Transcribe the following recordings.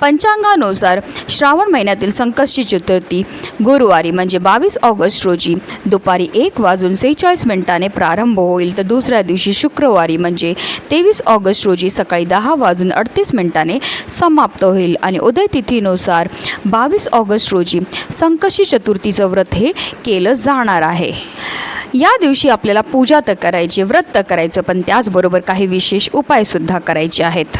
पंचांगानुसार श्रावण महिन्यातील संकष्टी चतुर्थी गुरुवारी म्हणजे बावीस ऑगस्ट रोजी दुपारी एक वाजून सेहेचाळीस मिनिटाने प्रारंभ होईल. तर दुसऱ्या दिवशी शुक्रवारी म्हणजे तेवीस ऑगस्ट रोजी सकाळी दहा वाजून अडतीस मिनिटाने समाप्त होईल आणि उदय तिथीनुसार बावीस ऑगस्ट रोजी संकष्टी चतुर्थीचं व्रत हे केलं जाणार आहे. या दिवशी आपल्याला पूजा तर करायची व्रत तर करायचं पण त्याचबरोबर काही विशेष उपायसुद्धा करायचे आहेत.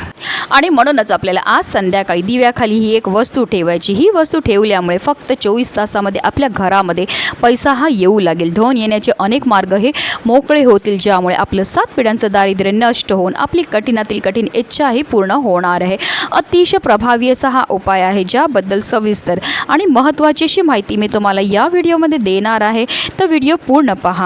आणि म्हणूनच आपल्याला आज संध्याकाळी दिव्याखाली ही एक वस्तू ठेवायची. ही वस्तू ठेवल्यामुळे फक्त चोवीस तासामध्ये आपल्या घरामध्ये पैसा हा येऊ लागेल. धन येण्याचे अनेक मार्ग हे मोकळे होतील ज्यामुळे आपलं सात पिढ्यांचं दारिद्र्य नष्ट होऊन आपली कठीणातील कठीण इच्छा ही पूर्ण होणार आहे. अतिशय प्रभावी असा हा उपाय आहे ज्याबद्दल सविस्तर आणि महत्त्वाची अशी माहिती मी तुम्हाला या व्हिडिओमध्ये देणार आहे. तर व्हिडिओ पूर्ण पहा.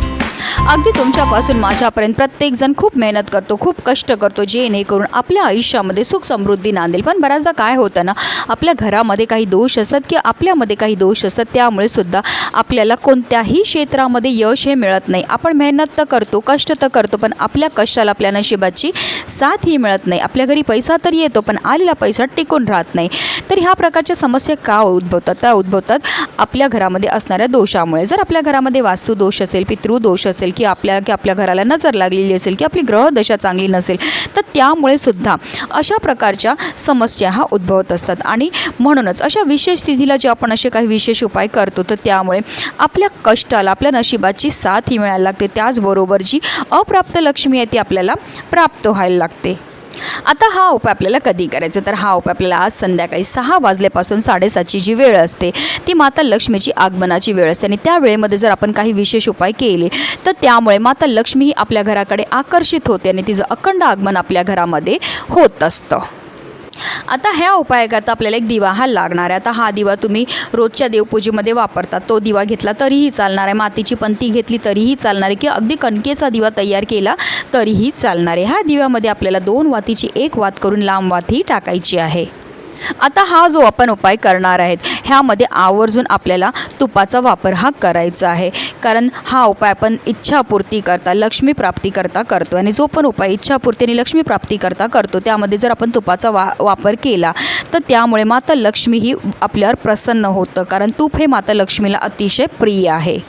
अगदी तुमच्यापासून माझ्यापर्यंत प्रत्येकजण खूप मेहनत करतो खूप कष्ट करतो जेणेकरून आपल्या आयुष्यामध्ये सुख समृद्धी नांदेल. पण बऱ्याचदा काय होतं ना आपल्या घरामध्ये काही दोष असतात किंवा आपल्यामध्ये काही दोष असतात त्यामुळे सुद्धा आपल्याला कोणत्याही क्षेत्रामध्ये यश हे मिळत नाही. आपण मेहनत तर करतो कष्ट तर करतो पण आपल्या कष्टाला आपल्या नशिबाची साथ ही मिळत नाही. आपल्या घरी पैसा तर येतो पण आलेला पैसा टिकून राहत नाही. तर ह्या प्रकारच्या समस्या का उद्भवतात? त्या उद्भवतात आपल्या घरामध्ये असणाऱ्या दोषामुळे. जर आपल्या घरामध्ये वास्तुदोष असेल पितृदोष असेल की आपल्या की आपल्या घराला नजर लागलेली असेल की आपली ग्रहदशा चांगली नसेल तर त्यामुळे सुद्धा अशा प्रकारच्या समस्या हा उद्भवत असतात. आणि म्हणूनच अशा विशेष स्थितीला जे आपण असे काही विशेष उपाय करतो तर त्यामुळे आपल्या कष्टाला आपल्या नशिबाची साथ ही मिळायला लागते. त्याचबरोबर जी अप्राप्त लक्ष्मी आहे ती आपल्याला प्राप्त व्हायला लागते. आता हा उपाय आपल्याला कधी करायचा? तर हा उपाय आपल्याला आज संध्याकाळी सहा वाजल्यापासून साडेसातची जी वेळ असते ती माता लक्ष्मीची आगमनाची वेळ असते. आणि त्या वेळेमध्ये जर आपण काही विशेष उपाय केले तर त्यामुळे माता लक्ष्मी ही आपल्या घराकडे आकर्षित होते आणि तिचं अखंड आगमन आपल्या घरामध्ये होत असतं. आता ह्या उपायाकरता आपल्याला एक दिवा हा लागणार आहे. आता हा दिवा तुम्ही रोजच्या देवपूजेमध्ये वापरता. तो दिवा घेतला तरीही चालणार आहे. मातीची पंती घेतली तरीही चालणार आहे. किंवा अगदी कणकेचा दिवा तयार केला तरीही चालणार आहे. ह्या दिव्यामध्ये आपल्याला दोन वातीची एक वात करून लांब वातही टाकायची आहे. आता हा जो आपण उपाय करणार आहेत ह्यामध्ये आवर्जून आपल्याला तुपाचा वापर हा करायचा आहे. कारण हा उपाय आपण इच्छापूर्ती करता लक्ष्मी प्राप्ती करता करतो. आणि जो पण उपाय इच्छापूर्ती आणि लक्ष्मी प्राप्ती करता करतो त्यामध्ये जर आपण तुपाचा वा वापर केला तर त्यामुळे माता लक्ष्मी ही आपल्यावर प्रसन्न होतं. कारण तूप हे माता लक्ष्मीला अतिशय प्रिय आहे.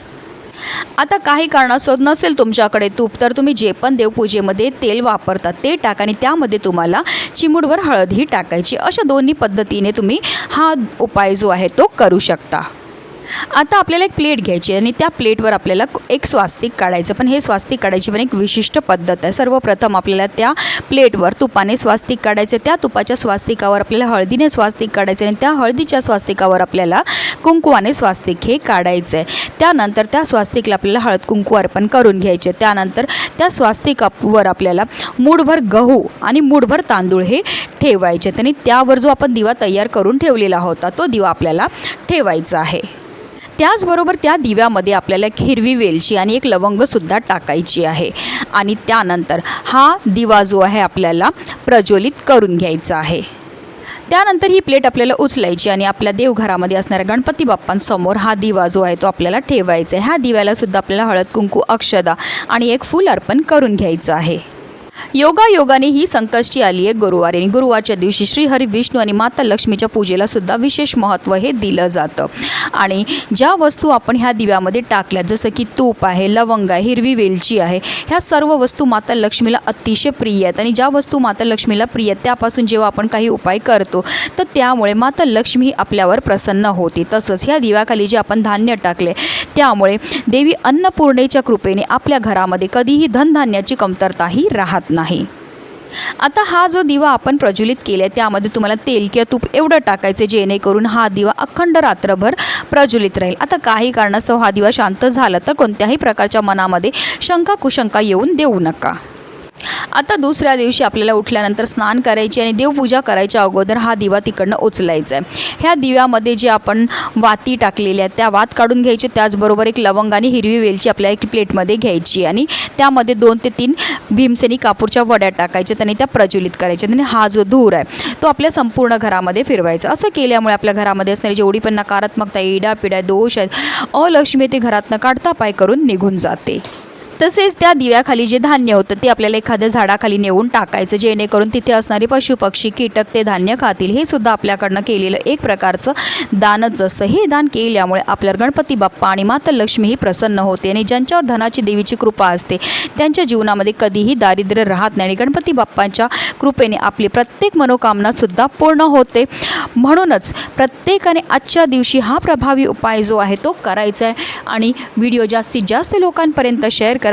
आता काही कारणास्तव नसेल तुमच्याकडे तूप तर तुम्ही जे पण देवपूजेमध्ये तेल वापरतात ते टाका आणि त्यामध्ये तुम्हाला चिमूडवर हळदही टाकायची. अशा दोन्ही पद्धतीने तुम्ही हा उपाय जो आहे तो करू शकता. आता आपल्याला एक प्लेट घ्यायची आणि त्या प्लेटवर आपल्याला एक स्वास्तिक काढायचं. पण हे स्वास्तिक काढायची पण एक विशिष्ट पद्धत आहे. सर्वप्रथम आपल्याला त्या प्लेटवर तुपाने स्वास्तिक काढायचं त्या तुपाच्या स्वास्तिकावर आपल्याला हळदीने स्वास्तिक काढायचं आणि त्या हळदीच्या स्वास्तिकावर आपल्याला कुंकुवाने स्वास्तिक हे काढायचं आहे. त्यानंतर त्या स्वास्तिकला आपल्याला हळद कुंकू अर्पण करून घ्यायचे त्यानंतर त्या स्वास्तिकावर आपल्याला मूठभर गहू आणि मूठभर तांदूळ हे ठेवायचे आणि त्यावर जो आपण दिवा तयार करून ठेवलेला होता तो दिवा आपल्याला ठेवायचा आहे. त्याचबरोबर त्या दिव्यामध्ये आपल्याला एक हिरवी वेलची आणि एक लवंगसुद्धा टाकायची आहे. आणि त्यानंतर हा दिवा जो आहे आपल्याला प्रज्वलित करून घ्यायचा आहे. त्यानंतर ही प्लेट आपल्याला उचलायची आणि आपल्या देवघरामध्ये असणाऱ्या गणपती बाप्पांसमोर हा दिवा जो आहे तो आपल्याला ठेवायचा आहे. ह्या दिव्यालासुद्धा आपल्याला हळद कुंकू अक्षदा आणि एक फूल अर्पण करून घ्यायचं आहे. योगा योगाने ही संकष्टी आली आहे गुरुवारी. आणि गुरुवारच्या दिवशी श्रीहरी विष्णू आणि माता लक्ष्मीच्या पूजेला सुद्धा विशेष महत्त्व हे दिलं जातं. आणि ज्या वस्तू आपण ह्या दिव्यामध्ये टाकल्या जसं की तूप आहे लवंग आहे हिरवी वेलची आहे ह्या सर्व वस्तू माता लक्ष्मीला अतिशय प्रिय आहेत. आणि ज्या वस्तू माता लक्ष्मीला प्रिय आहेत त्यापासून जेव्हा आपण काही उपाय करतो तर त्यामुळे माता लक्ष्मी ही आपल्यावर प्रसन्न होते. तसंच ह्या दिव्याखाली जे आपण धान्य टाकले त्यामुळे देवी अन्नपूर्णेच्या कृपेने आपल्या घरामध्ये कधीही धनधान्याची कमतरताही राहत नाही. आता हा जो दिवा आपण प्रज्वलित केला आहे त्यामध्ये तुम्हाला तेल किंवा तूप एवढं टाकायचं जेणेकरून हा दिवा अखंड रात्रभर प्रज्वलित राहील. आता काही कारणास्तव हा दिवा शांत झाला तर कोणत्याही प्रकारच्या मनामध्ये शंका कुशंका येऊन देऊ नका. आता दुसऱ्या दिवशी आपल्याला उठल्यानंतर स्नान करायची आणि देवपूजा करायच्या अगोदर हा दिवा तिकडनं उचलायचा आहे. ह्या दिव्यामध्ये जे आपण वाती टाकलेल्या आहेत त्या वात काढून घ्यायची त्याचबरोबर एक लवंग आणि हिरवी वेलची आपल्या एक प्लेटमध्ये घ्यायची आणि त्यामध्ये दोन ते तीन भीमसेनी कापूरच्या वड्या टाकायच्या आणि त्या प्रज्वलित करायच्या आणि हा जो धूर आहे तो आपल्या संपूर्ण घरामध्ये फिरवायचा. असं केल्यामुळे आपल्या घरामध्ये असणारी जेवढी पण नकारात्मकता इडापिडा पिढ्या दोष आहेत अलक्ष्मी ते घरातनं काढता पाय करून निघून जाते. तसेच त्या दिव्याखाली जे धान्य होतं ते आपल्याला एखाद्या झाडाखाली नेऊन टाकायचं जेणेकरून तिथे असणारे पशुपक्षी कीटक ते धान्य खातील. हे सुद्धा आपल्याकडनं केलेलं एक प्रकारचं दानच असतं. हे दान केल्यामुळे आपल्या गणपती बाप्पा आणि माता लक्ष्मी ही प्रसन्न होते आणि ज्यांच्यावर धनाची देवीची कृपा असते त्यांच्या जीवनामध्ये कधीही दारिद्र्य राहत नाही आणि गणपती बाप्पांच्या कृपेने आपली प्रत्येक मनोकामना सुद्धा पूर्ण होते. म्हणूनच प्रत्येकाने आजच्या दिवशी हा प्रभावी उपाय जो आहे तो करायचा आहे. आणि व्हिडिओ जास्तीत जास्त लोकांपर्यंत शेअर करा.